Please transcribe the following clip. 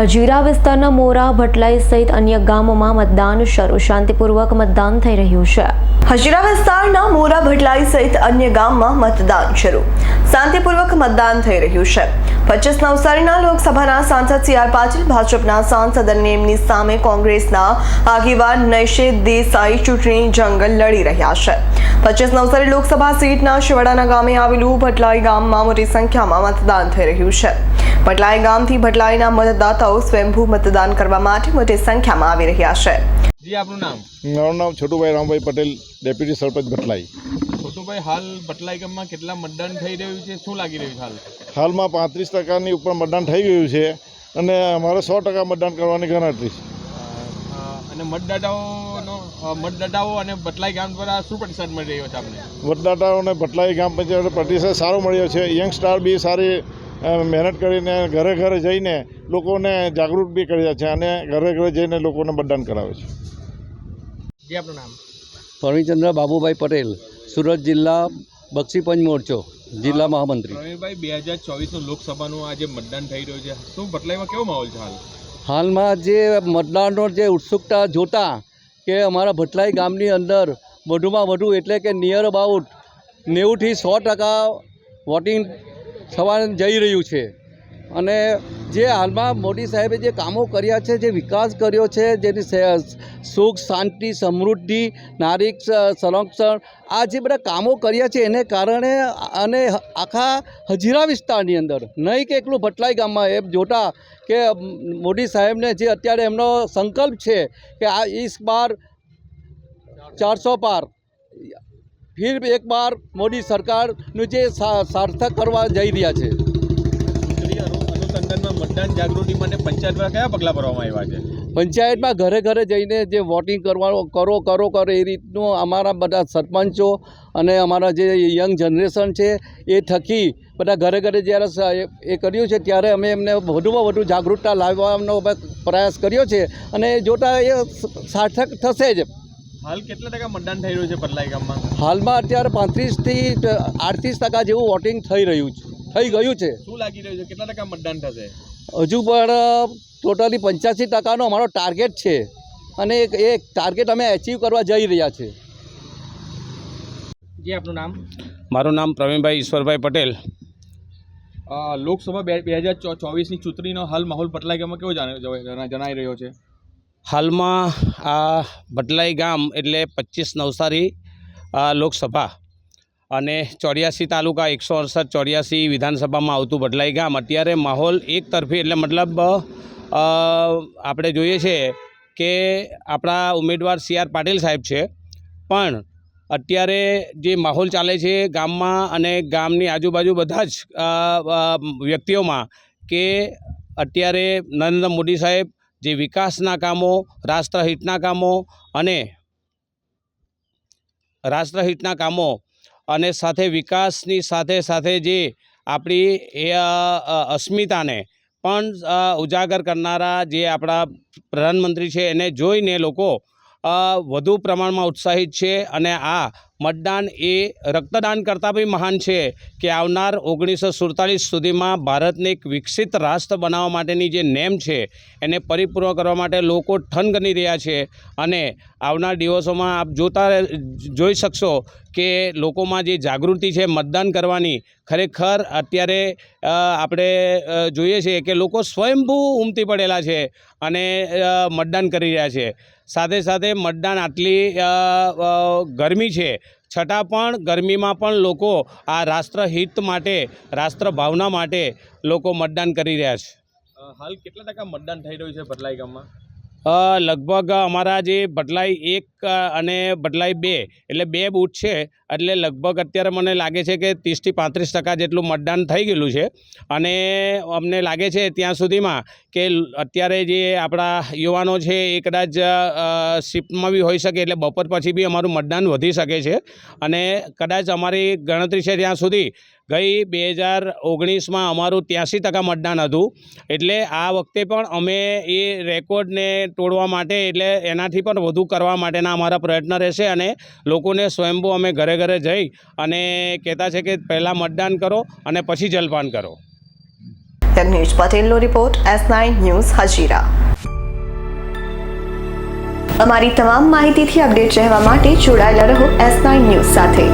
હજીરા વિસ્તારના મોરા ભટલાઈ સહિત અન્ય ગામોમાં મતદાન શરૂ. શાંતિપૂર્વક મતદાન થઈ રહ્યું છે. હજીરા વિસ્તારના મોરા ભટલાઈ સહિત અન્ય ગામમાં મતદાન શરૂ. શાંતિપૂર્વક મતદાન થઈ રહ્યું છે. પચીસ નવસારીના લોકસભાના સાંસદ સી આર પાટીલ, ભાજપના સાંસદ અને એમની સામે કોંગ્રેસના આગેવાન નૈશેદ દેસાઈ ચૂંટણી જંગલ લડી રહ્યા છે. પચીસ નવસારી લોકસભા સીટના શિવાડાના ગામે આવેલું ભટલાઈ ગામમાં મોટી સંખ્યામાં મતદાન થઈ રહ્યું છે. ભટલાઈ ગામથી ભટલાઈના મતદાતાઓ સ્વયંભૂ મતદાન કરવા માટે મોટી સંખ્યામાં આવી રહ્યા છે. જી આપનું નામ? મારું નામ છોટુભાઈ રામભાઈ પટેલ ડેપ્યુટી સરપંચ ભટલાઈ. છોટુભાઈ હાલ બટલાઈ ગામમાં કેટલા મતદાન થઈ રહ્યું છે? શું લાગી રહ્યું છે હાલ? હાલમાં પાંત્રીસ ટકાની ઉપર મતદાન થઈ ગયું છે અને અમારે સો ટકા મતદાન કરવાની ગણતરી છે. અને મતદાતાઓનો મતદાતાઓ અને બટલાઈ ગામ દ્વારા શું પ્રતિસાદ મળી રહ્યો છે આપણે મતદાતાઓને ભટલાઈ ગામ પંચાયત પ્રતિસાદ સારો મળ્યો છે યંગસ્ટાર બી સારી મહેનત કરીને ઘરે ઘરે જઈને લોકોને જાગૃત બી કર્યા છે અને ઘરે ઘરે જઈને લોકોને મતદાન કરાવે છે. જી આપનું નામ? પ્રવીણચંદ્ર બાબુભાઈ પટેલ સુરત જિલ્લા બક્ષીપંચ મોરચો જિલ્લા મહામંત્રી. પ્રવીણભાઈ બે હજાર ચોવીસનું લોકસભાનું આજે મતદાન થઈ રહ્યું છે. શું બટલાઈમાં કેવો માહોલ છે હાલ? હાલમાં જે મતદાનનો જે ઉત્સુકતા જોતા કે અમારા ભટલાઈ ગામની અંદર વધુમાં વધુ એટલે કે નિયર અબાઉટ નેવુંથી સો ટકા વોટિંગ થવા જઈ રહ્યું છે. અને જે હાલમાં મોદી સાહેબે જે કામો કર્યા છે, જે વિકાસ કર્યો છે, જેની સુખ, શાંતિ, સમૃદ્ધિ, નારી સંરક્ષણ, આ જે બધા કામો કર્યા છે, એને કારણે અને આખા હજીરા વિસ્તારની અંદર, નહીં કે એકલું ભટલાઈ ગામમાં, એ જોતા કે મોદી સાહેબને જે અત્યારે એમનો સંકલ્પ છે કે આ ઈસ બાર ચારસો પાર ફિર એક બાર મોદી સરકારનું જે સાર્થક કરવા જઈ રહ્યા છે. મતદાન જાગૃતિ માટે પંચાયતમાં કયા પગલાં ભરવામાં આવ્યા છે? પંચાયતમાં ઘરે ઘરે જઈને જે વોટિંગ કરવાનો કરો કરો કરો એ રીતનું અમારા બધા સરપંચો અને અમારા જે યંગ જનરેશન છે એ થકી બધા ઘરે ઘરે જ્યારે એ- એ કર્યું છે ત્યારે અમે એમને વધુમાં વધુ જાગૃતતા લાવવાનો પ્રયાસ કર્યો છે. અને જોતાં એ સાર્થક થશે જ. હાલ કેટલા ટકા મતદાન થઈ રહ્યું છે બટલાઈ ગામમાં? હાલમાં અત્યારે પાંત્રીસથી આડત્રીસ ટકા જેવું વોટિંગ થઈ રહ્યું છે થઈ ગયું છે. શું લાગી રહ્યું છે? કેટલા ટકા મતદાન થશે? હજુ પણ ટોટલી પંચ્યાસી ટકાનો અમારો ટાર્ગેટ છે અને એક એ ટાર્ગેટ અમે એચિવ કરવા જઈ રહ્યા છે. જી આપનું નામ? મારું નામ પ્રવીણભાઈ ઈશ્વરભાઈ પટેલ. લોકસભા બે બે હજાર ચોવીસની ચૂંટણીનો હાલ માહોલ પટલાઈ ગામમાં કેવો જાણ- જણાઈ જણાઈ રહ્યો છે? હાલમાં આ બટલાઈ ગામ એટલે પચીસ નવસારી લોકસભા અને ચોર્યાસી તાલુકા એકસો અડસઠ ચોર્યાસી વિધાનસભામાં આવતું બટલાઈ ગામ. અત્યારે માહોલ એક તરફી એટલે મતલબ આપણે જોઈએ છે કે આપણા ઉમેદવાર સી આર પાટીલ સાહેબ છે. પણ અત્યારે જે માહોલ ચાલે છે ગામમાં અને ગામની આજુબાજુ બધા જ વ્યક્તિઓમાં કે અત્યારે નરેન્દ્ર મોદી સાહેબ જે વિકાસના કામો, રાષ્ટ્રહિતના કામો અને રાષ્ટ્રહિતના કામો અને સાથે વિકાસની સાથે સાથે જે આપણી એ અસ્મિતાને પણ ઉજાગર કરનારા જે આપણા પ્રધાનમંત્રી છે એને જોઈને લોકો વધુ પ્રમાણમાં ઉત્સાહિત છે અને આ મતદાન એ રક્તદાન કરતાં બી મહાન છે કે આવનાર ઓગણીસો સુડતાલીસ સુધીમાં ભારતને એક વિકસિત રાષ્ટ્ર બનાવવા માટેની જે નેમ છે, એને પરિપૂર્ણ કરવા માટે લોકો ઠનગની રહ્યા છે. અને આવનાર દિવસોમાં આપ જોતા જોઈ શકશો કે લોકોમાં જે જાગૃતિ છે મતદાન કરવાની, ખરેખર અત્યારે આપણે જોઈએ છીએ કે લોકો સ્વયંભૂ ઉમટી પડેલા છે અને મતદાન કરી રહ્યા છે. સાથે સાથે મતદાન આટલી ગરમી છે, છતાં પણ ગરમીમાં પણ લોકો આ રાષ્ટ્રહિત માટે રાષ્ટ્ર ભાવના માટે લોકો મતદાન કરી રહ્યા છે. હાલ કેટલા ટકા મતદાન થઈ રહ્યું છે બટલાઈ ગામમાં? લગભગ અમારા જે બદલાઈ એક અને બદલાઈ બે, એટલે બે બૂથ છે, એટલે લગભગ અત્યારે મને લાગે છે કે ત્રીસથી પાંત્રીસ ટકા જેટલું મતદાન થઈ ગયેલું છે. અને અમને લાગે છે ત્યાં સુધીમાં કે અત્યારે જે આપણા યુવાનો છે એ કદાચ શિફ્ટમાં બી હોઈ શકે, એટલે બપોર પછી બી અમારું મતદાન વધી શકે છે. અને કદાચ અમારી ગણતરી છે ત્યાં સુધી ગઈ બે હજાર ઓગણીસમાં અમારું ત્યાંસી ટકા મતદાન હતું. એટલે આ વખતે પણ અમે એ રેકોર્ડને તોડવા માટે, એટલે એનાથી પણ વધુ કરવા માટેના અમારા પ્રયત્ન રહેશે અને લોકોને સ્વયંભૂ અમે ઘરે ઘરે જઈ અને કહેતા છે કે પહેલાં મતદાન કરો અને પછી જલપાન કરો. જગનીશ પટેલનો report S nine news Hazira અમારી તમામ માહિતીથી અપડેટ રહેવા માટે જોડાયેલા રહો એસ નાઇન ન્યૂઝ સાથે.